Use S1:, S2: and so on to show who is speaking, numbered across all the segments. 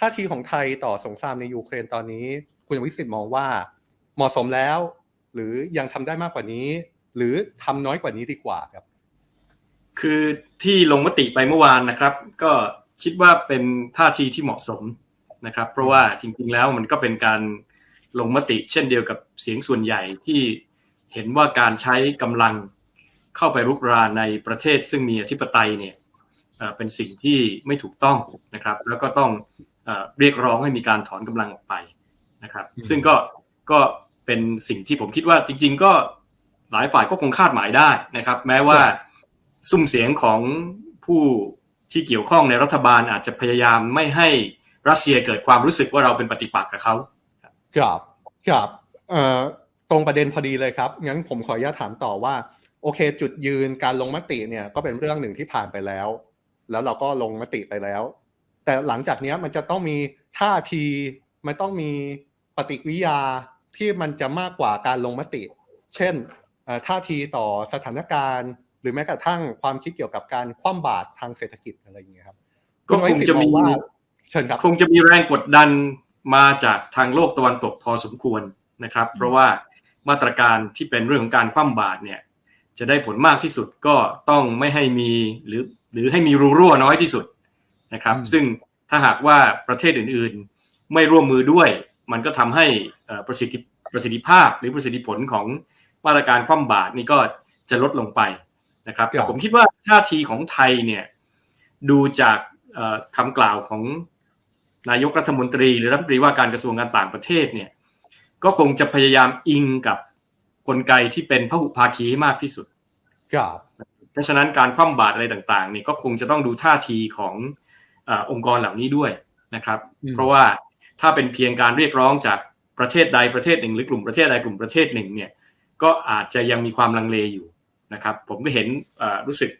S1: ท่าทีของไทยต่อสงครามในยูเครนตอนนี้ คุณวิสิทธิ์มองว่าเหมาะสมแล้ว หรือยังทำได้มากกว่านี้ หรือทำน้อยกว่านี้ดีกว่าครับ
S2: คือที่ลงมติไปเมื่อวานนะครับ ก็คิดว่าเป็นท่าทีที่เหมาะสมนะครับ เพราะว่าจริงๆแล้วมันก็เป็นการลงมติเช่นเดียวกับเสียงส่วนใหญ่ที่เห็นว่าการใช้กำลังเข้าไปรุกรานในประเทศซึ่งมีอธิปไตยเนี่ยเป็นสิ่งที่ไม่ถูกต้องนะครับ แล้วก็ต้อง เรียกร้องให้มีการถอนกำลังออกไปนะครับ ซึ่งก็ก็เป็นสิ่งที่ผมคิดว่าจริง ๆ ก็หลายฝ่ายก็คงคาดหมายได้นะครับ แม้ว่าซุ้มเสียงของผู้ที่เกี่ยวข้องในรัฐบาลอาจจะพยายามไม่ให้รัสเซียเกิดความรู้สึกว่าเราเป็นปฏิปักษ์กับเขา
S1: ครับครับเอ่อตรงประเด็นพอดีเลยครับ งั้นผมขออนุญาตถามต่อว่า โอเค จุดยืนการลงมติเนี่ยก็เป็นเรื่องหนึ่งที่ผ่านไปแล้ว แล้วเราก็ลงมติไปแล้ว แต่หลังจากนี้มันจะต้องมีท่าที มันต้องมีปฏิกิริยาที่มันจะมากกว่าการลงมติ เช่นท่าทีต่อสถานการณ์ หรือแม้กระทั่งความคิดเกี่ยวกับการคว่ำบาตรทางเศรษฐกิจอะไรอย่างเงี้ยครับ
S2: ก็คงจะมี
S1: เชิญครับ
S2: คงจะมีแรงกดดันมาจากทางโลกตะวันตกพอสมควรนะครับ เพราะว่ามาตรการที่เป็นเรื่องของการคว่ำบาตรเนี่ยจะได้ผลมากที่สุดก็ต้องไม่ให้มีหรือหรือให้มีรูรั่วน้อยที่สุด นะครับ ซึ่งถ้าหากว่าประเทศอื่นๆไม่ร่วมมือด้วย มันก็ทำให้ประสิทธิประสิทธิภาพหรือประสิทธิผลของมาตรการคว่ำบาตรนี่ก็จะลดลงไปนะครับแต่ผมคิดว่าท่าทีของไทยเนี่ยดูจากคำกล่าวของนายกรัฐมนตรี หรือรัฐมนตรีว่าการกระทรวงการต่างประเทศเนี่ยก็คงจะพยายามอิงกับกลไกที่เป็นพหุภาคีให้มากที่สุด
S1: ครับ
S2: เพราะฉะนั้นการคว่ำบาตรอะไรต่างๆนี่ก็คงจะต้องดูท่าทีของ อองค์กรเหล่านี้ด้วยนะครับ เพราะว่าถ้าเป็นเพียงการเรียกร้องจากประเทศใดประเทศหนึ่ง หรือกลุ่มประเทศใดกลุ่มประเทศหนึ่งเนี่ยก็อาจจะยังมีความลังเลอยู่นะครับ ผมก็เห็นรู้สึก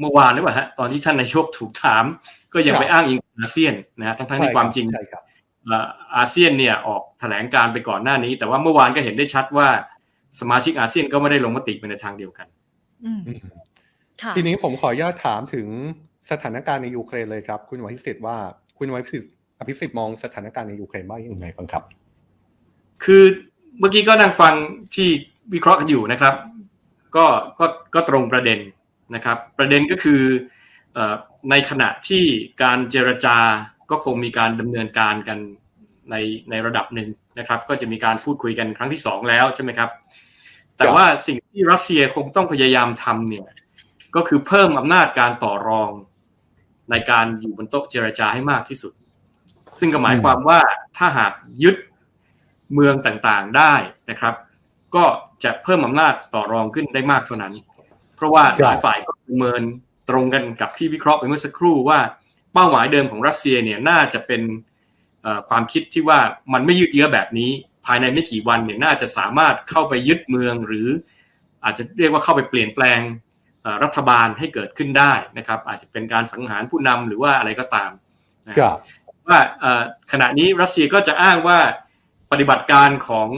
S2: เมื่อวานหรือเปล่าฮะตอนที่ท่านนายกถูกถาม ก็ยังไปอ้างอิงอาเซียนนะฮะทั้งๆที่ความจริงอาเซียนเนี่ยออกแถลงการไปก่อนหน้านี้ แต่ว่าเมื่อวานก็เห็นได้ชัดว่า สมาชิกอาเซียนก็ไม่ได้ลงมติไปในทางเดียวกัน
S1: ทีนี้ผมขออนุญาตถามถึง สถานการณ์ในยูเครนเลยครับ คุณวพิสิทธิ์ว่าคุณวพิสิทธิ์อภิสิทธิ์มองสถานการณ์ในยูเครนว่าอย่างไรบ้างครับ
S2: คือเมื่อกี้ก็นั่งฟังที่วิเคราะห์กันอยู่นะครับ ก็ก็ก็ตรงประเด็นนะครับ ประเด็นก็คือในขณะที่การเจรจาก็คงมีการดำเนินการกันในในระดับหนึ่งนะครับ ก็จะมีการพูดคุยกันครั้งที่สองแล้วใช่ไหมครับ แต่ว่าสิ่งที่รัสเซียคงต้องพยายามทำเนี่ยก็คือเพิ่มอำนาจการต่อรอง ในการอยู่บนโต๊ะเจรจาให้มากที่สุด ซึ่งก็หมายความว่าถ้าหากยึดเมืองต่างๆได้นะครับ ก็จะเพิ่มอำนาจต่อรองขึ้นได้มากเท่านั้น เพราะว่าหลายฝ่ายก็ประเมินตรงกันกับที่วิเคราะห์ไปเมื่อสักครู่ว่าเป้าหมายเดิมของรัสเซียเนี่ยน่าจะเป็นความคิดที่ว่ามันไม่ยืดเยื้อแบบนี้ ภายในไม่กี่วันเนี่ยน่าจะสามารถเข้าไปยึดเมืองหรืออาจจะเรียกว่าเข้าไปเปลี่ยนแปลง รัฐบาลให้เกิดขึ้นได้นะครับ อาจจะเป็นการสังหารผู้นำหรือว่าอะไรก็ตามนะครับว่าขณะนี้รัสเซียก็จะอ้างว่าปฏิบัติการของ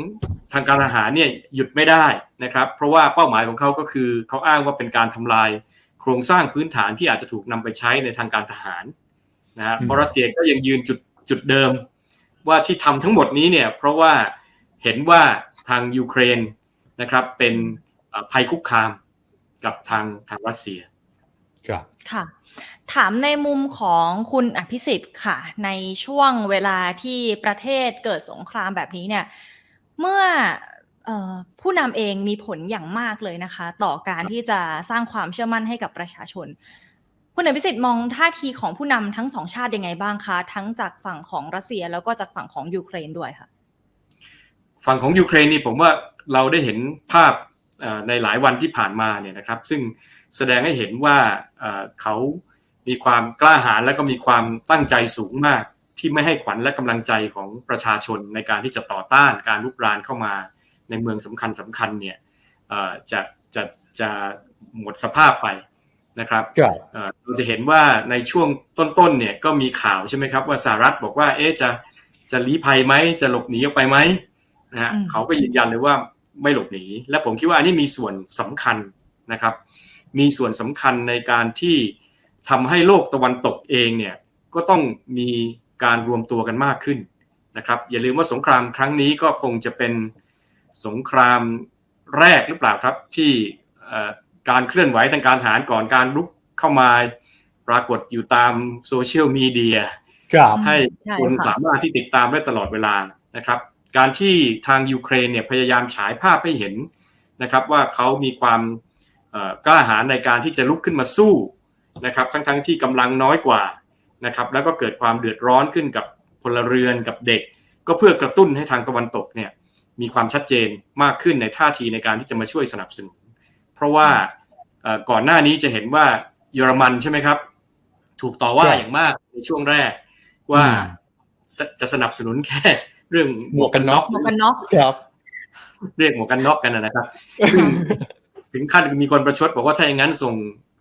S2: ทางการทหารเนี่ยหยุดไม่ได้นะครับ เพราะว่าเป้าหมายของเขาก็คือเขาอ้างว่าเป็นการทำลายโครงสร้างพื้นฐานที่อาจจะถูกนำไปใช้ในทางการทหารนะฮะเพราะรัสเซียก็ยังยืนจุดจุดเดิม ว่าที่ทำทั้งหมดนี้เนี่ยเพราะว่าเห็นว่าทางยูเครนนะครับเป็นภัยคุกคาม กับทางทางรัสเซีย
S1: ครับ
S3: ค่ะ ถามในมุมของคุณอภิสิทธิ์ค่ะ ในช่วงเวลาที่ประเทศเกิดสงครามแบบนี้เนี่ย เมื่อผู้นำเองมีผลอย่างมากเลยนะคะ ต่อการที่จะสร้างความเชื่อมั่นให้กับประชาชน คุณอภิสิทธิ์มองท่าทีของผู้นำทั้งสองชาติยังไงบ้างคะ ทั้งจากฝั่งของรัสเซียแล้วก็จากฝั่งของยูเครนด้วยค่ะ
S2: ฝั่งของยูเครนนี่ผมว่าเราได้เห็นภาพ ในหลายวันที่ผ่านมาเนี่ยนะครับ ซึ่งแสดงให้เห็นว่าเขามีความกล้าหาญและก็มีความตั้งใจสูงมากที่ไม่ให้ขวัญและกำลังใจของประชาชนในการที่จะต่อต้านการลุกรานเข้ามาในเมืองสำคัญสำคัญเนี่ยจะจะจะหมดสภาพไปนะครับเราจะเห็นว่าในช่วงต้นๆเนี่ยก็มีข่าวใช่ไหมครับว่าสหรัฐบอกว่าเอ๊ะจะจะลี้ภัยไหมจะหลบหนีออกไปไหมนะฮะเขาก็ยืนยันเลยว่า ไม่หลบหนี และผมคิดว่าอันนี้มีส่วนสำคัญนะครับ มีส่วนสำคัญในการที่ทำให้โลกตะวันตกเองเนี่ยก็ต้องมีการรวมตัวกันมากขึ้นนะครับ อย่าลืมว่าสงครามครั้งนี้ก็คงจะเป็นสงครามแรกหรือเปล่าครับที่เอ่อการเคลื่อนไหวทางการทหารก่อนการรุกเข้ามาปรากฏอยู่ตามโซเชียลมีเดีย
S1: ครับ
S2: ให้
S3: ใช่
S2: คน
S3: ค่ะ
S2: สามารถที่ติดตามได้ตลอดเวลานะครับ การที่ทางยูเครนเนี่ยพยายามฉายภาพให้เห็นนะครับว่าเขามีความเอ่อกล้าหาญในการที่จะลุกขึ้นมาสู้นะครับทั้งๆทที่กำลังน้อยกว่านะครับแล้วก็เกิดความเดือดร้อนขึ้นกับพลเรือนกับเด็ก ก็เพื่อกระตุ้นให้ทางตะวันตกเนี่ยมีความชัดเจนมากขึ้นในท่าทีในการที่จะมาช่วยสนับสนุน เพราะว่าเอ่อก่อนหน้านี้จะเห็นว่าเยอรมันใช่ไหมครับ ถูกต่อว่า
S1: ครับ
S2: อย่างมากในช่วงแรกว่า
S1: อืม
S2: สจะสนับสนุนแค่ เรื่อง
S1: หมวกกันน็อก
S3: หมวกกันน็อก
S1: ครับ
S2: เรียกหมวกกันน็อกกันนะนะครับ ซึ่งถึงขั้นมีคนประชดบอกว่าถ้าอย่างนั้นส่ง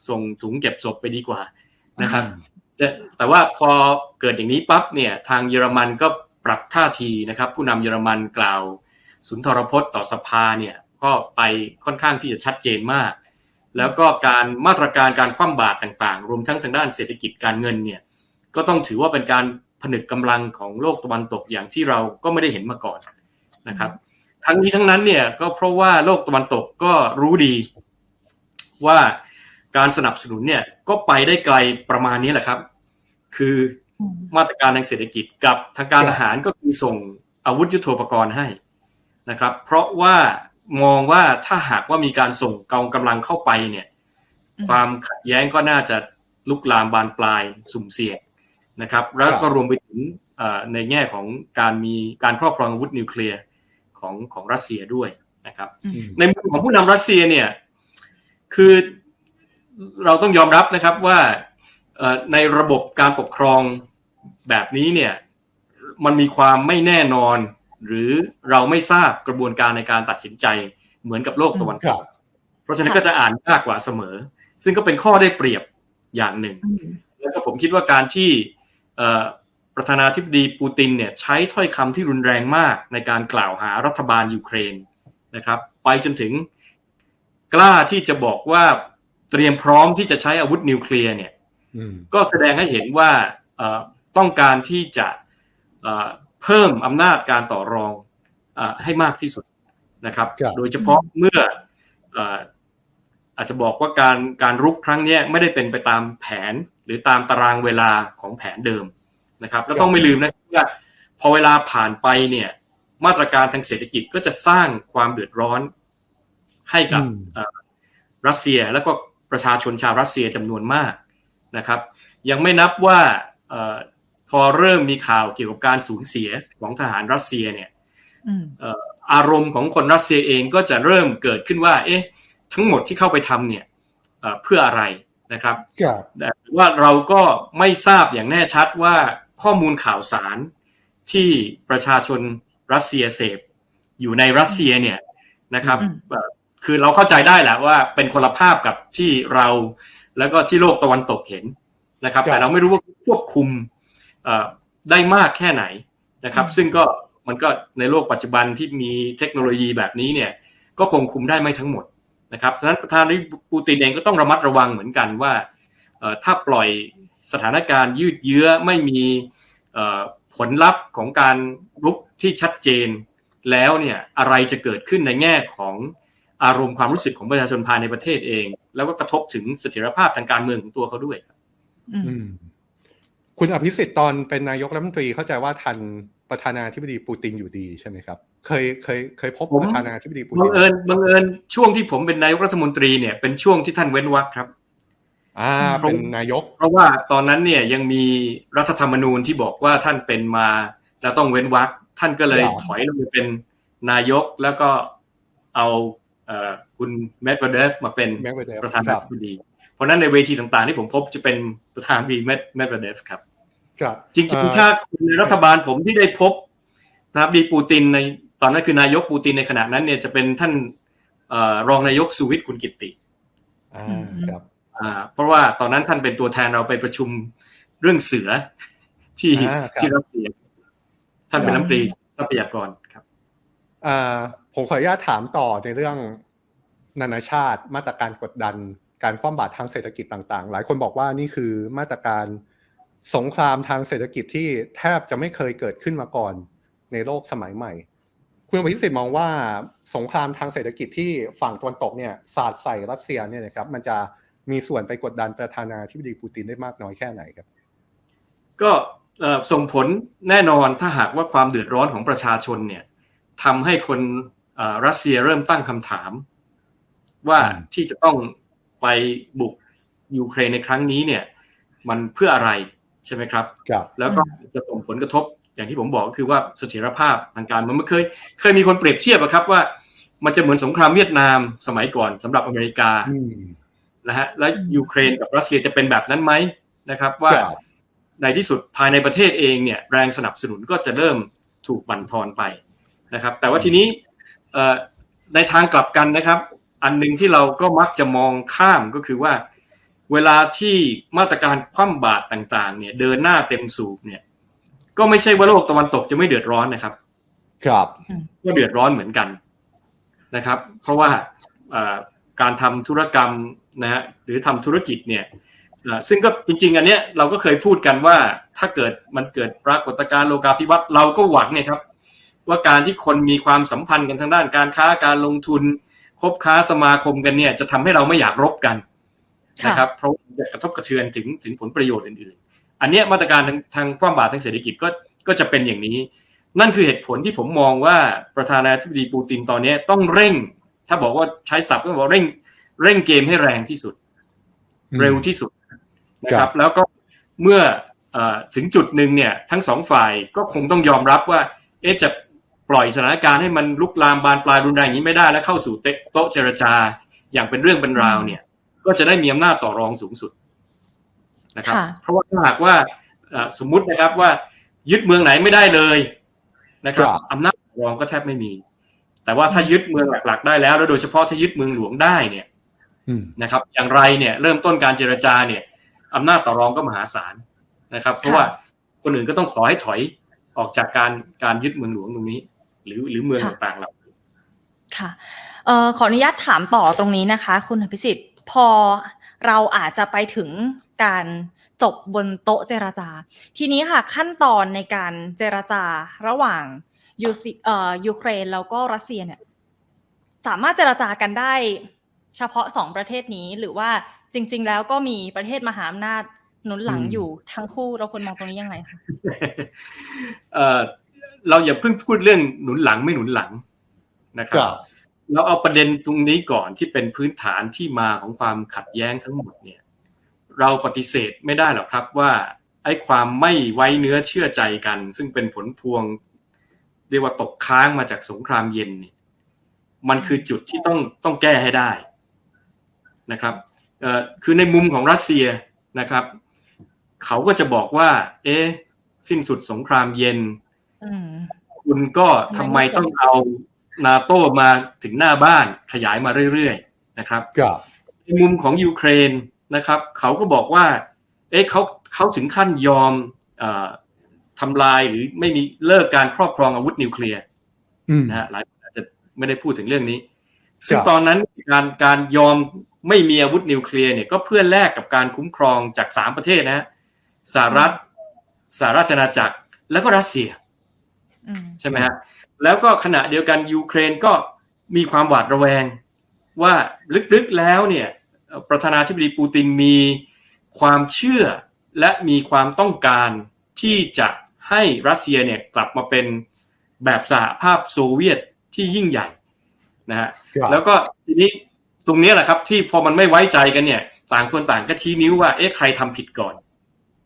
S2: ส่งถุงเก็บศพไปดีกว่านะครับแต่แต่ว่าพอเกิดอย่างนี้ปั๊บเนี่ยทางเยอรมันก็ปรับท่าทีนะครับ ผู้นำเยอรมันกล่าว สุนทรพจน์ต่อสภาเนี่ยก็ไปค่อนข้างที่จะชัดเจนมาก แล้วก็การมาตรการการคว่ำบาตรต่างๆ รวมทั้งทางด้านเศรษฐกิจการเงินเนี่ยก็ต้องถือว่าเป็นการ ผนึกกำลังของโลกตะวันตกอย่างที่เราก็ไม่ได้เห็นมาก่อนนะครับ ทั้งนี้ทั้งนั้นเนี่ยก็เพราะว่าโลกตะวันตกก็รู้ดี ว่าการสนับสนุนเนี่ยก็ไปได้ไกลประมาณนี้แหละครับ คือ
S3: อืม
S2: มาตรการทางเศรษฐกิจกับทางการทหารก็คือส่งอาวุธยุโทโธปกรณ์ให้นะครับ เพราะว่ามองว่าถ้าหากว่ามีการส่งกองกำลังเข้าไปเนี่ย
S3: อืม
S2: ความขัดแย้งก็น่าจะลุกลามบานปลายสุ่มเสี่ยง นะครับ แล้วก็รวมไปถึงเอ่อในแง่ของการมีการครอบครองอาวุธนิวเคลียร์ของของรัสเซียด้วยนะครับ ในมุมของผู้นำรัสเซียเนี่ยคือเราต้องยอมรับนะครับว่าเอ่อในระบบการปกครองแบบนี้เนี่ยมันมีความไม่แน่นอน หรือเราไม่ทราบกระบวนการในการตัดสินใจเหมือนกับโลกตะวัน
S1: ค
S2: ต
S1: รั
S2: ก
S1: บ
S2: เพราะฉะนั้น
S3: ค่ะ
S2: ก็จะอ่านยากกว่าเสมอ ซึ่งก็เป็นข้อได้เปรียบอย่างหนึ่ง
S3: อืม
S2: แล้วก็ผมคิดว่าการที่เอ่อ ประธานาธิบดีปูตินเนี่ยใช้ถ้อยคำที่รุนแรงมากในการกล่าวหารัฐบาลยูเครนนะครับ ไปจนถึงกล้าที่จะบอกว่าเตรียมพร้อมที่จะใช้อาวุธนิวเคลียร์เนี่ย
S1: อืม
S2: ก็แสดงให้เห็นว่าเอ่อต้องการที่จะเอ่อเพิ่มอำนาจการต่อรองเออให้มากที่สุดนะครับ
S1: ครับ
S2: โดยเฉพาะเมื่อเอ่ออาจจะบอกว่าการการรุกครั้งเนี้ยไม่ได้เป็นไปตามแผนหรือตามตารางเวลาของแผนเดิมนะครับแล้วต้องไม่ลืมนะว่าพอเวลาผ่านไปเนี่ยมาตรการทางเศรษฐกิจก็จะสร้างความเดือดร้อนให้กับ
S1: อืม
S2: เอ่อรัสเซียแล้วก็ประชาชนชาวรัสเซียจำนวนมากนะครับ ยังไม่นับว่าเออพอเริ่มมีข่าวเกี่ยวกับการสูญเสียของทหารรัสเซียเนี่ย
S3: อืม
S2: เอ่ออารมณ์ของคนรัสเซียเองก็จะเริ่มเกิดขึ้นว่า เอ๊ะ ทั้งหมดที่เข้าไปทำเนี่ยเอ่อเพื่ออะไรนะครับ
S1: ครับ
S2: แต่ว่าเราก็ไม่ทราบอย่างแน่ชัดว่าข้อมูลข่าวสารที่ประชาชนรัสเซียเสพอยู่ในรัสเซียเนี่ยนะครับ
S3: อืม
S2: เอ่อคือเราเข้าใจได้แหละว่าเป็นคนละภาพกับที่เราแล้วก็ที่โลกตะวันตกเห็นนะครับ
S1: ครับ
S2: แต่เราไม่รู้ว่าควบคุมเอ่อได้มากแค่ไหนนะครับ ซึ่งก็มันก็ในโลกปัจจุบันที่มีเทคโนโลยีแบบนี้เนี่ยก็คงคุมได้ไม่ทั้งหมด นะครับฉะนั้นประธานาธิบดีปูตินเองก็ต้องระมัดระวังเหมือนกันว่าเอ่อถ้าปล่อยสถานการณ์ยืดเยื้อไม่มีเอ่อผลลัพธ์ของการลุกที่ชัดเจน แล้วเนี่ยอะไรจะเกิดขึ้นในแง่ของอารมณ์ความรู้สึกของประชาชนภายในประเทศเอง แล้วก็กระทบถึงเสถียรภาพทางการเมืองของตัวเขาด้วยครับ
S3: อืม
S1: อืม คุณอภิสิทธิ์ตอนเป็นนายกรัฐมนตรีเข้าใจว่าทันประธานาธิบดีปูตินอยู่ดีใช่ไหมครับ เคยเคยเคยพบ
S2: ผม
S1: ประธานาธิบดีปู
S2: บั
S1: ติ
S2: ง
S1: น
S2: เอิญบังเอิญช่วงที่ผมเป็นนายกรัฐมนตรีเนี่ยเป็นช่วงที่ท่านเว้นวรรคครับ
S1: อ่าเป็นนายก
S2: เพราะว่าตอนนั้นเนี่ยยังมีรัฐธรรมนูญที่บอกว่าท่านเป็นมา แล้วต้องเว้นวรรคท่านก็เลย
S1: ครับ
S2: ถอยลงไปเป็นนายกแล้วก็เอาเอ่อคุณเมดเวเดฟมาเป็น
S1: แม็กเวเดฟ
S2: ประธานา
S1: ครับ
S2: ธิบดีเพ ราะฉะนั้นในเวทีต่างๆ ที่ผมพบจะเป็นประธานาธิบดีเมดเมดเวเดฟครับ
S1: ครับ
S2: จริง
S1: เอ่อ
S2: ๆถ้าในรัฐบาลผมที่ได้พบนะครับดีปูตินในตอนนั้นคือนายกปูตินในขณะนั้นเนี่ยจะเป็นท่านเอ่อรองนายกสุวิทย์คุณกิตติ
S1: อ่าครับ
S2: อ่าเพราะว่าตอนนั้นท่านเป็นตัวแทนเราไปประชุมเรื่องเสือที่
S1: อ่าครับ
S2: ที่รัสเซียท่านเป็น
S3: ครับ
S2: รัฐมนตรีทรัพยากรครับ
S1: อ่าผมขออนุญาตถามต่อในเรื่องนานาชาติมาตรการกดดัน การคว่ำบาตรทางเศรษฐกิจต่างๆ หลายคนบอกว่านี่คือมาตรการสงครามทางเศรษฐกิจที่แทบจะไม่เคยเกิดขึ้นมาก่อนในโลกสมัยใหม่ คุณอภิสิทธิ์มองว่าสงครามทางเศรษฐกิจที่ฝั่งตะวันตกเนี่ยสาดใส่รัสเซียเนี่ยนะครับมันจะมีส่วนไปกดดันประธานาธิบดีปูตินได้มากน้อยแค่ไหนครับ
S2: ก็เอ่อส่งผลแน่นอนถ้าหากว่าความเดือดร้อนของประชาชนเนี่ยทำให้คนเอ่อรัสเซียเริ่มตั้งคำถาม ว่า
S1: อืม
S2: ที่จะต้อง ไปบุกยูเครนในครั้งนี้เนี่ย มันเพื่ออะไรใช่ไหมครับ
S1: ครับ
S2: แล้วก็จะส่งผลกระทบอย่างที่ผมบอกก็คือว่าเสถียรภาพทางการเมันเคย เคยมีคนเปรียบเทียบอะครับว่า มันจะเหมือนสงครามเวียดนามสมัยก่อนสำหรับอเมริกา
S1: อืม
S2: นะฮะแล้วยูเครนกับรัสเซียจะเป็นแบบนั้นไหมนะครับ ว่า
S1: ครับ
S2: ในที่สุดภายในประเทศเองเนี่ยแรงสนับสนุนก็จะเริ่มถูกบั่นทอนไปนะครับ แต่ว่าทีนี้เอ่อในทางกลับกันนะครับ อันหนึ่งที่เราก็มักจะมองข้ามก็คือว่า เวลาที่มาตรการคว่ำบาตรต่างๆ เนี่ยเดินหน้าเต็มสูบเนี่ย ก็ไม่ใช่ว่าโลกตะวันตกจะไม่เดือดร้อนนะครับ
S1: ครับ
S2: ก็เดือดร้อนเหมือนกันนะครับ เพราะว่าการทำธุรกรรมนะฮะหรือทำธุรกิจเนี่ยซึ่งก็จริง ๆ อันเนี้ยเราก็เคยพูดกันว่าถ้าเกิดมันเกิดปรากฏการณ์โลกาภิวัตน์เราก็หวังเนี่ยครับ ว่าการที่คนมีความสัมพันธ์กันทางด้านการค้าการลงทุน คบค้าสมาคมกันเนี่ยจะทำให้เราไม่อยากรบกัน
S3: ค่ะ
S2: นะครับเพราะจะกระทบกระเทือนถึงถึงผลประโยชน์อื่นๆ อันเนี้ยมาตรการทางทางความบาตรทางเศรษฐกิจก็ก็จะเป็นอย่างนี้ นั่นคือเหตุผลที่ผมมองว่าประธานาธิบดีปูตินตอนนี้ต้องเร่ง ถ้าบอกว่าใช้ศัพท์ก็บอกเร่งเร่งเกมให้แรงที่สุด เร็วที่สุดนะค
S1: ครั
S2: รับบแล้วก็เมื่อเออถึงจุดหนึ่งเนี่ยทั้งสองฝ่ายก็คงต้องยอมรับว่า เอ๊ะจะ ปล่อยสถานการณ์ให้มันลุกลามบานปลายรุนแรงอย่างนี้ไม่ได้ แล้วเข้าสู่เตะโต๊ะเจรจาอย่างเป็นเรื่องเป็นราวเนี่ย ก็จะได้มีอำนาจต่อรองสูงสุดนะครับ
S3: ค่ะ
S2: เพราะว่าถ้าหากว่าเอ่อสมมุตินะครับว่า ยึดเมืองไหนไม่ได้เลยนะครับ
S1: ครับ
S2: อำนาจต่อรองก็แทบไม่มี แต่ว่าถ้ายึดเมืองหลัก ๆ ได้แล้วแล้วโดยเฉพาะถ้ายึดเมืองหลวงได้เนี่ย
S1: อืม
S2: นะครับ อย่างไรเนี่ย เริ่มต้นการเจรจาเนี่ยอำนาจต่อรองก็มหาศาลนะครับ เพราะว่าคนอื่นก็ต้องขอให้ถอยออกจากการการยึดเมืองหลวงตรงนี้ หรือหรือเมือง
S3: ค่ะ
S2: ต่างๆเหล่านี้
S3: ค่ะเอ่อขออนุญาตถามต่อตรงนี้นะคะ คุณอภิสิทธิ์พอเราอาจจะไปถึงการจบบนโต๊ะเจรจา ทีนี้ค่ะขั้นตอนในการเจรจาระหว่างยูซิเอ่อยูเครนแล้วก็รัสเซียเนี่ยสามารถเจรจากันได้ เฉพาะสองประเทศนี้หรือว่าจริง ๆ แล้วก็มีประเทศมหาอำนาจหนุนหลัง
S1: อืม
S3: อยู่ทั้งคู่เราควรมองตรงนี้ยังไงคะ
S2: เอ่อเราอย่าเพิ่งพูดเรื่องหนุนหลังไม่หนุนหลังนะค
S1: ค
S2: รั
S1: รับบ
S2: เราเอาประเด็นตรงนี้ก่อนที่เป็นพื้นฐานที่มาของความขัดแย้งทั้งหมดเนี่ย เราปฏิเสธไม่ได้หรอกครับว่าไอ้ความไม่ไว้เนื้อเชื่อใจกัน ซึ่งเป็นผลพวง เรียกว่าตกค้างมาจากสงครามเย็นเนี่ยมันคือจุดที่ต้องต้องแก้ให้ได้นะครับเอ่อคือในมุมของรัสเซียนะครับ เขาก็จะบอกว่า เอ๊ะสิ้นสุดสงครามเย็น
S3: อืม
S2: คุณก็ทำไมต้องเอานาโต้มาถึงหน้าบ้านขยายมาเรื่อยๆนะครับ
S1: ครับ
S2: ในมุมของยูเครนนะครับ เขาก็บอกว่า เอ๊ะเขาเขาถึงขั้นยอมเออทำลายหรือไม่มีเลิกการครอบครองอาวุธนิวเคลียร์
S1: อืม
S2: นะฮะหลายคนอาจจะไม่ได้พูดถึงเรื่องนี้ ซึ่ง
S1: ครับ
S2: ตอนนั้นการการยอมไม่มีอาวุธนิวเคลียร์เนี่ยก็เพื่อแลกกับการคุ้มครองจากสามประเทศนะฮะสหรัฐสหราชอาณาจักรแล้วก็รัสเซีย
S3: อืม
S2: ใช่ไหมฮะแล้วก็ขณะเดียวกันยูเครนก็มีความหวาดระแวง ว่าลึกๆแล้วเนี่ยเอ่อประธานาธิบดีปูตินมีความเชื่อและมีความต้องการที่จะให้รัสเซียเนี่ยกลับมาเป็นแบบสหภาพโซเวียตที่ยิ่งใหญ่นะฮะ
S1: ครับ
S2: แล้วก็ทีนี้ตรงนี้แหละครับที่พอมันไม่ไว้ใจกันเนี่ยต่างคนต่างก็ชี้นิ้วว่าเอ๊ะใครทำผิดก่อน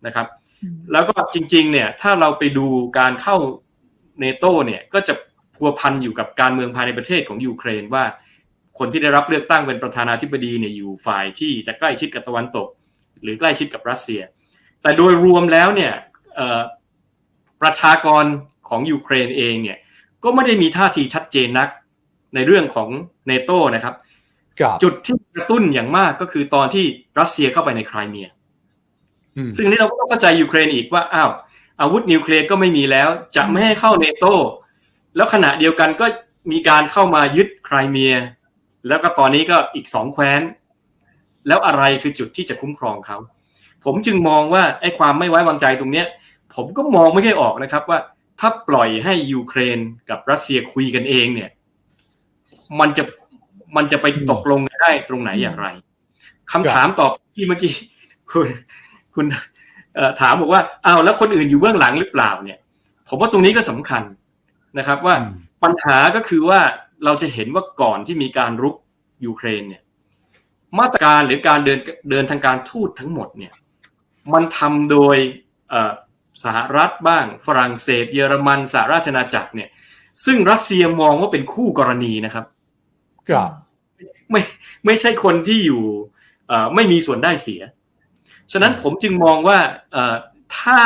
S2: นะครับ
S3: อืม
S2: แล้วก็จริงๆเนี่ยถ้าเราไปดูการเข้า เนโตเนี่ยก็จะพัวพันอยู่กับการเมืองภายในประเทศของยูเครนว่า คนที่ได้รับเลือกตั้งเป็นประธานาธิบดีเนี่ยอยู่ฝ่ายที่จะใกล้ชิดกับตะวันตก หรือใกล้ชิดกับรัสเซีย แต่โดยรวมแล้วเนี่ยเอ่อประชากรของยูเครนเองเนี่ยก็ไม่ได้มีท่าทีชัดเจนนักในเรื่องของเนโตนะครับ
S1: ครับ
S2: จุดที่กระตุ้นอย่างมากก็คือตอนที่รัสเซียเข้าไปในไครเมีย
S1: อืม
S2: ซึ่งอันนี้เราก็ต้องเข้าใจยูเครนอีกว่าอ้าว อาวุธนิวเคลียร์ก็ไม่มีแล้ว จะไม่ให้เข้าเนโตแล้วขณะเดียวกันก็มีการเข้ามายึดไครเมีย แล้วก็ตอนนี้ก็อีกสองแคว้น แล้วอะไรคือจุดที่จะคุ้มครองเขาผมจึงมองว่าไอ้ความไม่ไว้วางใจตรงเนี้ย ผมก็มองไม่ค่อยออกนะครับว่าถ้าปล่อยให้ยูเครนกับรัสเซียคุยกันเองเนี่ย มันจะมันจะไปตกลงได้ตรงไหนอย่างไรคำถามตอบที่เมื่อกี้ คุณคุณ ถามบอกว่าอ้าวแล้วคนอื่นอยู่เบื้องหลังหรือเปล่าเนี่ย ผมว่าตรงนี้ก็สำคัญนะครับว่า
S1: อืม
S2: ปัญหาก็คือว่าเราจะเห็นว่าก่อนที่มีการรุกยูเครนเนี่ยมาตรการหรือการเดินเดินทางการทูตทั้งหมดเนี่ยมันทำโดยเอ่อสหรัฐบ้าง ฝรั่งเศส เยอรมันสหราชอาณาจักรเนี่ย ซึ่งรัสเซียมองว่าเป็นคู่กรณีนะครับ
S1: ครับ
S2: ไม่ไม่ใช่คนที่อยู่เอ่อไม่มีส่วนได้เสีย ฉะนั้นผมจึงมองว่าเอ่อถ้า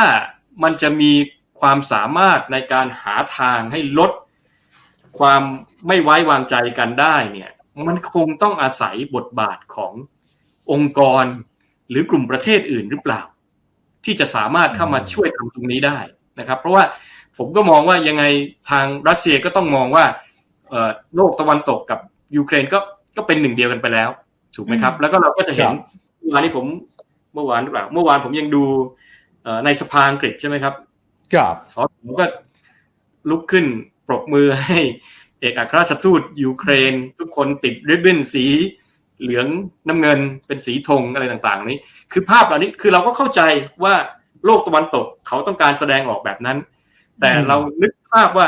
S2: มันจะมีความสามารถในการหาทางให้ลดความไม่ไว้วางใจกันได้เนี่ยมันคงต้องอาศัยบทบาทขององค์กรหรือกลุ่มประเทศอื่นหรือเปล่า ที่จะสามารถเข้ามาช่วยทำตรงนี้ได้นะครับ เพราะว่าผมก็มองว่ายังไงทางรัสเซียก็ต้องมองว่าเอ่อโลกตะวันตกกับยูเครนก็ก็เป็นหนึ่งเดียวกันไปแล้ว ถูกไหมครับ แล้วก็เราก็จะเห็น
S1: ครับ
S2: เมื่อวานนี้ผม เมื่อวานหรือเปล่า เมื่อวานผมยังดูเอ่อในสภาอังกฤษใช่ไหมครับ
S1: ครับ
S2: สอสอก็ลุกขึ้นปรบมือให้เอกอัครราชทูตยูเครน ทุกคนติดริบบิ้นสีเหลืองน้ำเงินเป็นสีธงอะไรต่างๆ นี้ คือภาพเหล่านี้คือเราก็เข้าใจว่าโลกตะวันตกเขาต้องการแสดงออกแบบนั้น แต่
S1: อืม
S2: เรานึกภาพว่า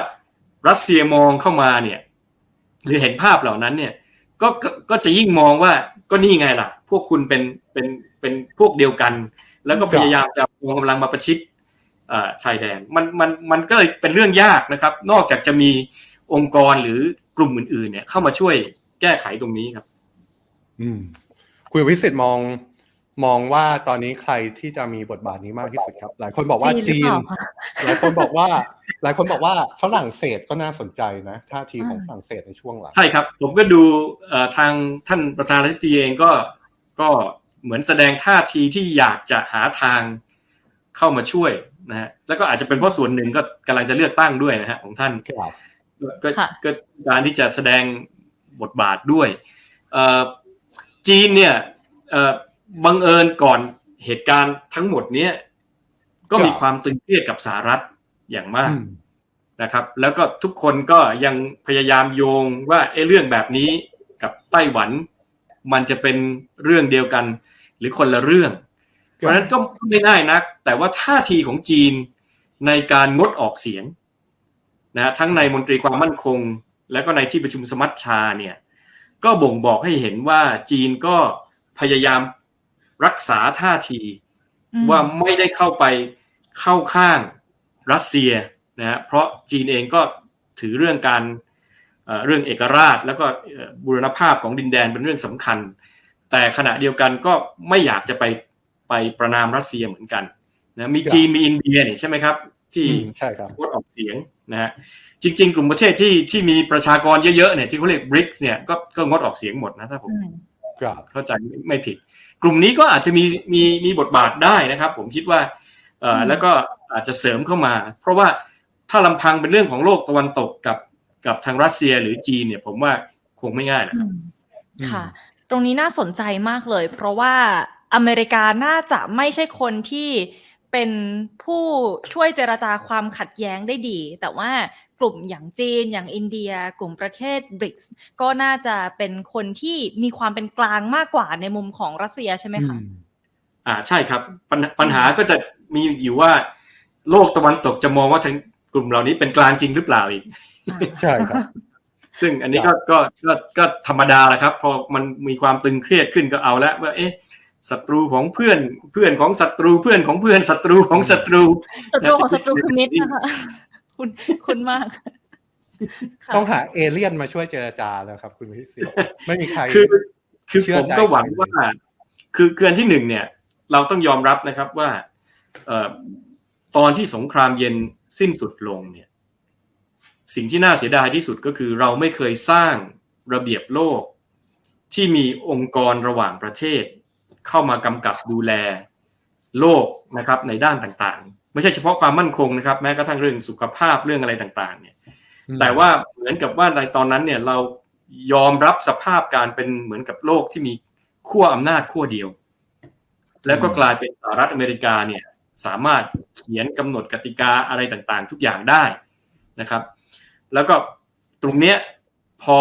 S2: รัสเซียมองเข้ามาเนี่ย หรือเห็นภาพเหล่านั้นเนี่ย ก็ก็ก็จะยิ่งมองว่าก็นี่ไงล่ะ พวกคุณเป็นเป็น เป็นพวกเดียวกัน แล้วก็พยายามจะวงกำลังมาประชิดเอ่อชายแดนมันมันมันก็เลยเป็นเรื่องยากนะครับ นอกจากจะมีองค์กรหรือกลุ่มอื่น ๆ เนี่ย เข้ามาช่วยแก้ไขตรงนี้ครับ
S1: อืมคุณวิสิตมองมองว่าตอนนี้ใครที่จะมีบทบาทนี้มากที่สุดครับ หลายคนบอกว่า
S3: จีนหรือ
S1: จี
S3: เป
S1: น
S3: ล่าคะ
S1: หลายคนบอกว่า หลายคนบอกว่าฝรั่งเศสก็น่าสนใจนะท่าทีของ
S3: อ่า
S1: ฝรั่งเศสในช่วงหลัง
S2: ใช่ครับ ผมก็ดูเอ่อทางท่านประธานาธิบดีเองก็ก็ เหมือนแสดงท่าทีที่อยากจะหาทางเข้ามาช่วยนะฮะแล้วก็อาจจะเป็นเพราะส่วนหนึ่งก็กำลังจะเลือกตั้งด้วยนะฮะของท่าน
S1: ครับ
S2: ก็
S3: ค่ะ
S2: ก็การที่จะแสดงบทบาทด้วยเอ่อจีนเนี่ยเอ่อบังเอิญก่อนเหตุการณ์ทั้งหมดเนี้ยก็มี
S1: ครับ
S2: ความตึงเครียดกับสหรัฐอย่างมาก
S1: อืม
S2: นะครับ แล้วก็ทุกคนก็ยังพยายามโยงว่าไอ้เรื่องแบบนี้กับไต้หวัน มันจะเป็นเรื่องเดียวกัน หรือคนละเรื่อง เพราะฉะนั้นก็ไม่ง่ายนัก แต่ว่าท่าทีของจีนในการงดออกเสียงนะฮะทั้งในมนตรีความมั่นคง แล้วก็ในที่ประชุมสมัชชาเนี่ยก็บ่งบอกให้เห็นว่าจีนก็พยายามรักษาท่าที
S3: อืม
S2: ว่าไม่ได้เข้าไปเข้าข้างรัสเซียนะฮะเพราะจีนเองก็ถือเรื่องการเอ่อเรื่องเอกราช แล้วก็เอ่อบูรณภาพของดินแดนเป็นเรื่องสำคัญ แต่ขณะเดียวกันก็ไม่อยากจะไปไปประนามรัสเซียเหมือนกันนะมีจีนมีอินเดียนี่ใช่ไหมครับ ที่
S1: อืมใช่ครับ
S2: งดออกเสียงนะฮะจริง ๆ กลุ่มประเทศที่ที่มีประชากรเยอะๆเนี่ยที่เขาเรียก BRICS เนี่ยก็ก็งดออกเสียงหมดนะถ้าผม
S3: อืม
S1: ครับ
S2: เข้าใจไม่ไม่ผิด กลุ่มนี้ก็อาจจะมีมีมีบทบาทได้นะครับ ผมคิดว่าเอ่อ
S3: อืม
S2: แล้วก็อาจจะเสริมเข้ามา เพราะว่าถ้าลำพังเป็นเรื่องของโลกตะวันตกกับกับทางรัสเซียหรือจีนเนี่ย ผมว่าคงไม่ง่ายนะครับ
S3: อืมค่ะ ตรงนี้น่าสนใจมากเลย เพราะว่าอเมริกาน่าจะไม่ใช่คนที่เป็นผู้ช่วยเจรจาความขัดแย้งได้ดี แต่ว่ากลุ่มอย่างจีน อย่างอินเดีย กลุ่มประเทศบริกส์ก็น่าจะเป็นคนที่มีความเป็นกลางมากกว่าในมุมของรัสเซียใช่ไหมคะ
S1: อืม
S2: อ่าใช่ครับปัญปัญหาก็จะมีอยู่ว่า โลกตะวันตกจะมองว่าทั้งกลุ่มเหล่านี้เป็นกลางจริงหรือเปล่าอีก
S3: อ่า
S1: ใช่ครับ
S2: ซึ่งอันนี้
S1: ครั
S2: ก็
S1: บ
S2: ก็ก็ก็ธรรมดาแหละครับ พอมันมีความตึงเครียดขึ้นก็เอาละว่าเอ๊ะศัตรูของเพื่อนเพื่อนของศัตรูเพื่อนของเพื่อนศัตรูของศัตรู
S3: ศัตรูของศัตรูคือมิตรนะคะคุณคุณมากค่ะ
S1: ต้องหาเอเลี่ยนมาช่วยเจรจาแล้วครับ คุณวิสิตไม่มีใคร
S2: คือคือ
S1: เชื่อ
S2: ผม
S1: ใจ
S2: ก็หวัง
S1: ใครเลย
S2: ว่า คือเกินที่หนึ่งเนี่ย เราต้องยอมรับนะครับว่าเอ่อตอนที่สงครามเย็นสิ้นสุดลงเนี่ย สิ่งที่น่าเสียดายที่สุดก็คือเราไม่เคยสร้างระเบียบโลก ที่มีองค์กรระหว่างประเทศ เข้ามากำกับดูแลโลกนะครับในด้านต่างๆ ไม่ใช่เฉพาะความมั่นคงนะครับ แม้กระทั่งเรื่องสุขภาพเรื่องอะไรต่างๆเนี่ยแต่ว่าเหมือนกับว่าในตอนนั้นเนี่ยเรายอมรับสภาพการเป็นเหมือนกับโลกที่มีขั้วอำนาจขั้วเดียว แล้วก็กลายเป็นสหรัฐอเมริกาเนี่ยสามารถเขียนกำหนดกติกาอะไรต่างๆ ทุกอย่างได้นะครับ แล้วก็ตรงเนี้ยพอ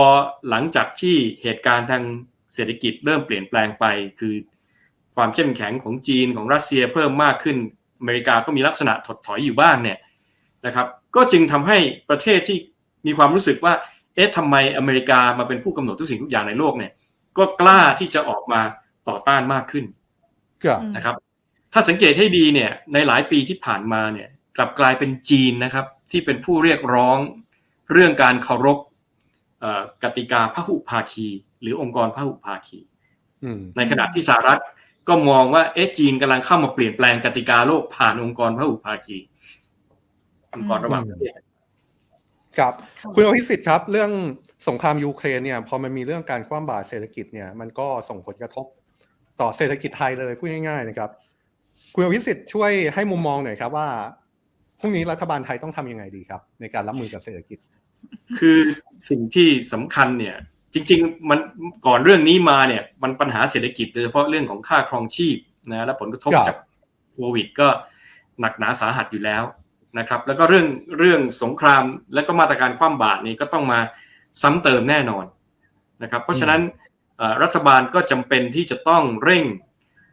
S2: หลังจากที่เหตุการณ์ทางเศรษฐกิจเริ่มเปลี่ยนแปลงไป คือความเข้มแข็งของจีนของรัสเซียเพิ่มมากขึ้น อเมริกาก็มีลักษณะถดถอยอยู่บ้างเนี่ยนะครับ ก็จึงทำให้ประเทศที่มีความรู้สึกว่า เอ๊ะทำไมอเมริกามาเป็นผู้กำหนดทุกสิ่งทุกอย่างในโลกเนี่ย ก็กล้าที่จะออกมาต่อต้านมากขึ้น
S1: ครับ
S3: อืม
S2: นะครับ ถ้าสังเกตให้ดีเนี่ย ในหลายปีที่ผ่านมาเนี่ย กลับกลายเป็นจีนนะครับ ที่เป็นผู้เรียกร้อง เรื่องการเคารพเอ่อกติกาพหุภาคี หรือองค์กรพหุภาคี
S1: อืม
S2: ในขณะที่สหรัฐก็มองว่าเอ๊ะจีนกำลังเข้ามาเปลี่ยนแปลงกติกาโลกผ่านองค์กรพหุภาคี องค์กรระหว่างประเทศ
S1: ครับ
S3: ค่ะ
S1: คุณอภิสิทธิ์ครับ เรื่องสงครามยูเครนเนี่ยพอมันมีเรื่องการคว่ำบาตรเศรษฐกิจเนี่ยมันก็ส่งผลกระทบต่อเศรษฐกิจไทยเลยพูดง่ายๆนะครับ คุณอภิสิทธิ์ช่วยให้มุมมองหน่อยครับว่าพรุ่งนี้รัฐบาลไทยต้องทำยังไงดีครับ ในการรับมือกับเศรษฐกิจ
S2: คือสิ่งที่สำคัญเนี่ย จริง ๆ มันก่อนเรื่องนี้มาเนี่ย มันปัญหาเศรษฐกิจโดยเฉพาะเรื่องของค่าครองชีพนะและผลกระทบ
S1: ครับ
S2: จากโควิดก็หนักหนาสาหัสอยู่แล้วนะครับ แล้วก็เรื่องเรื่องสงครามและก็มาตรการคว่ำบาตรนี้ก็ต้องมาซ้ำเติมแน่นอนนะครับ เพราะฉะนั้นเอ่อรัฐบาลก็จำเป็นที่จะต้องเร่ง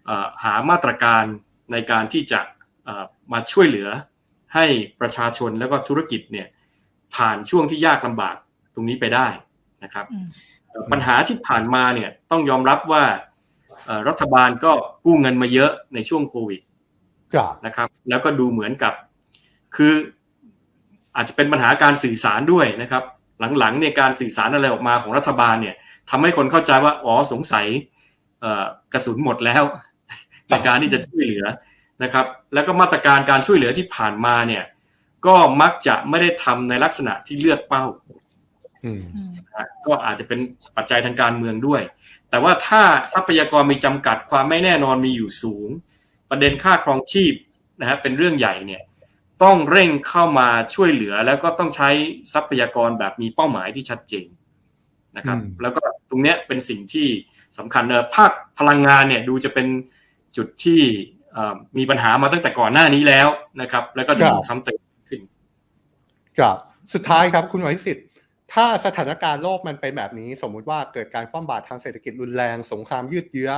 S2: เอ่อหามาตรการในการที่จะเอ่อมาช่วยเหลือให้ประชาชนแล้วก็ธุรกิจเนี่ย ผ่านช่วงที่ยากลำบากตรงนี้ไปได้นะครับ
S3: อืม
S2: เอ่อปัญหาที่ผ่านมาเนี่ยต้องยอมรับว่าเอ่อรัฐบาลก็กู้เงินมาเยอะในช่วงโควิด
S1: ครับ
S2: นะครับ แล้วก็ดูเหมือนกับ คืออาจจะเป็นปัญหาการสื่อสารด้วยนะครับ หลังๆเนี่ยการสื่อสารอะไรออกมาของรัฐบาลเนี่ยทำให้คนเข้าใจว่าอ๋อสงสัยเอ่อกระสุนหมดแล้วในการที่จะช่วยเหลือนะครับ แล้วก็มาตรการการช่วยเหลือที่ผ่านมาเนี่ย ก็มักจะไม่ได้ทำในลักษณะที่เลือกเป้า
S1: อืม
S3: อืม
S2: นะก็อาจจะเป็นปัจจัยทางการเมืองด้วย แต่ว่าถ้าทรัพยากรมีจำกัดความไม่แน่นอนมีอยู่สูง ประเด็นค่าครองชีพนะฮะเป็นเรื่องใหญ่เนี่ยต้องเร่งเข้ามาช่วยเหลือแล้วก็ต้องใช้ทรัพยากรแบบมีเป้าหมายที่ชัดเจนนะครับ
S1: อืม
S2: แล้วก็ตรงเนี้ยเป็นสิ่งที่สำคัญเออภาคพลังงานเนี่ยดูจะเป็นจุดที่เอ่อมีปัญหามาตั้งแต่ก่อนหน้านี้แล้วนะครับ แล้วก็จะถูกซ้ำเติมขึ้น
S1: ครับสุดท้ายครับคุณอภิสิทธิ์ถ้าสถานการณ์โลกมันเป็นแบบนี้ สมมุติว่าเกิดการคว่ำบาตรทางเศรษฐกิจรุนแรง สงครามยืดเยื้อ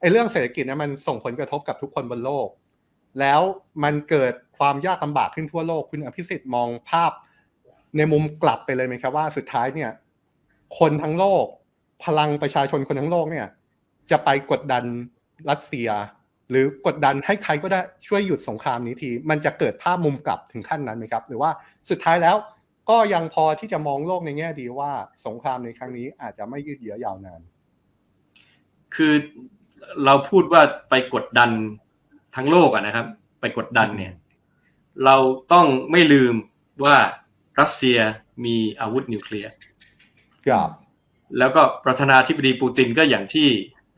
S1: ไอ้เรื่องเศรษฐกิจเนี่ยมันส่งผลกระทบกับทุกคนบนโลก แล้วมันเกิดความยากลำบากขึ้นทั่วโลกคุณอภิสิทธิ์มองภาพในมุมกลับไปเลยไหมครับว่าสุดท้ายเนี่ย คนทั้งโลก พลังประชาชนคนทั้งโลกเนี่ย จะไปกดดันรัสเซีย หรือกดดันให้ใครก็ได้ช่วยหยุดสงครามนี้ที มันจะเกิดภาพมุมกลับถึงขั้นนั้นไหมครับ หรือว่าสุดท้ายแล้วก็ยังพอที่จะมองโลกในแง่ดีว่าสงครามในครั้งนี้อาจจะไม่ยืดเยื้อยาวนาน
S2: คือเราพูดว่าไปกดดันทั้งโลกอะนะครับ ไปกดดันเนี่ย เราต้องไม่ลืมว่ารัสเซียมีอาวุธนิวเคลียร์
S1: ครับ
S2: แล้วก็ประธานาธิบดีปูตินก็อย่างที่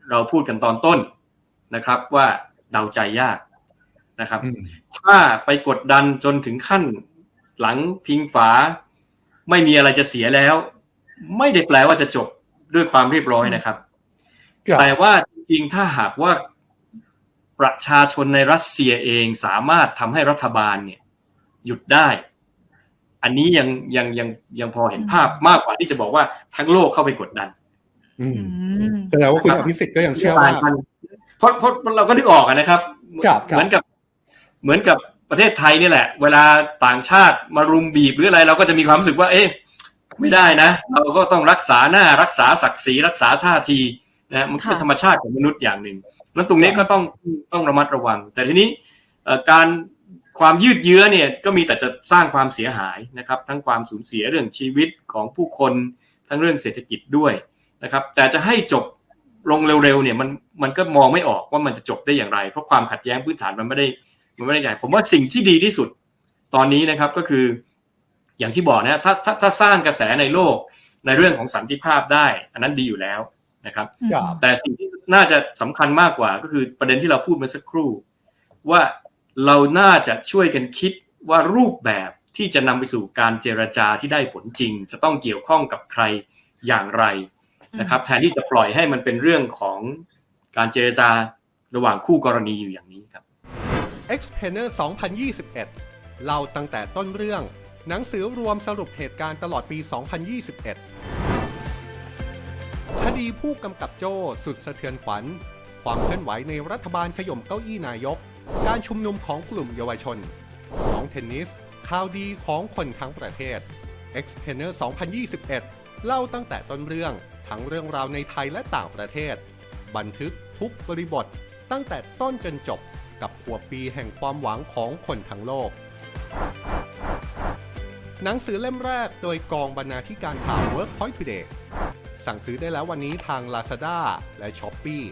S2: เราพูดกันตอนต้น นะครับว่าเดาใจยากนะครับ
S1: อืม
S2: ถ้าไปกดดันจนถึงขั้นหลังพิงฝา ไม่มีอะไรจะเสียแล้ว ไม่ได้แปลว่าจะจบด้วยความเรียบร้อยนะครับ
S1: ครับ
S2: แต่ว่าจริงๆถ้าหากว่าประชาชนในรัสเซียเองสามารถทำให้รัฐบาลเนี่ยหยุดได้ อันนี้ยังยังยังยังพอเห็นภาพมากกว่าที่จะบอกว่าทั้งโลกเข้าไปกดดัน
S1: อืม
S3: อืม
S1: แสดงว่าคุณอภิสิทธิ์ก็ยังเชื่อว่า
S2: ต่งกัน เพราะเพราะเราก็นึกออกอะนะครับ
S1: ครับครับ
S2: เหมือนกับเหมือนกับประเทศไทยนี่แหละ เวลาต่างชาติมารุมบีบหรืออะไร เราก็จะมีความรู้สึกว่า เอ๊ะไม่ได้นะ เราก็ต้องรักษาหน้ารักษาศักดิ์ศรีรักษาท่าทีนะมันเป็น
S3: ค่ะ
S2: ธรรมชาติของมนุษย์อย่างหนึ่งแล้วตรงนี้ก็ต้องต้องระมัดระวัง แต่ทีนี้เอ่อการความยืดเยื้อเนี่ยก็มีแต่จะสร้างความเสียหายนะครับ ทั้งความสูญเสียเรื่องชีวิตของผู้คนทั้งเรื่องเศรษฐกิจด้วยนะครับ แต่จะให้จบ ลงเร็วๆเนี่ยมันมันก็มองไม่ออกว่ามันจะจบได้อย่างไร เพราะความขัดแย้งพื้นฐานมันไม่ได้มันไม่ได้ใหญ่ผมว่าสิ่งที่ดีที่สุดตอนนี้นะครับก็คืออย่างที่บอกนะถ้าถ้าถ้าสร้างกระแสในโลกในเรื่องของสันติภาพได้ อันนั้นดีอยู่แล้วนะครับ
S1: ครับ
S2: แต่สิ่งที่น่าจะสำคัญมากกว่าก็คือประเด็นที่เราพูดเมื่อสักครู่ ว่าเราน่าจะช่วยกันคิดว่ารูปแบบที่จะนำไปสู่การเจรจาที่ได้ผลจริง จะต้องเกี่ยวข้องกับใครอย่างไร นะครับ แทนที่จะปล่อยให้มันเป็นเรื่องของการเจรจาระหว่างคู่กรณีอยู่อย่างนี้ครับ
S1: Explainer 2021 เล่าตั้งแต่ต้นเรื่อง หนังสือรวมสรุปเหตุการณ์ตลอดปี 2021 คดีผู้กำกับโจ้สุดสะเทือนขวัญ ความเคลื่อนไหวในรัฐบาลขย่มเก้าอี้นายก การชุมนุมของกลุ่มเยาวชนน้องเทนนิส ข่าวดีของคนทั้งประเทศ Explainer 2021 เล่าตั้งแต่ต้นเรื่อง ทั้งเรื่องราวในไทยและต่างประเทศ บันทึกทุกบริบท ตั้งแต่ต้นจนจบกับขวบปีแห่งความหวังของคนทั้งโลก หนังสือเล่มแรกโดยกองบรรณาธิการข่าว Workpoint Today สั่งซื้อได้แล้ววันนี้ทาง Lazada และ Shopee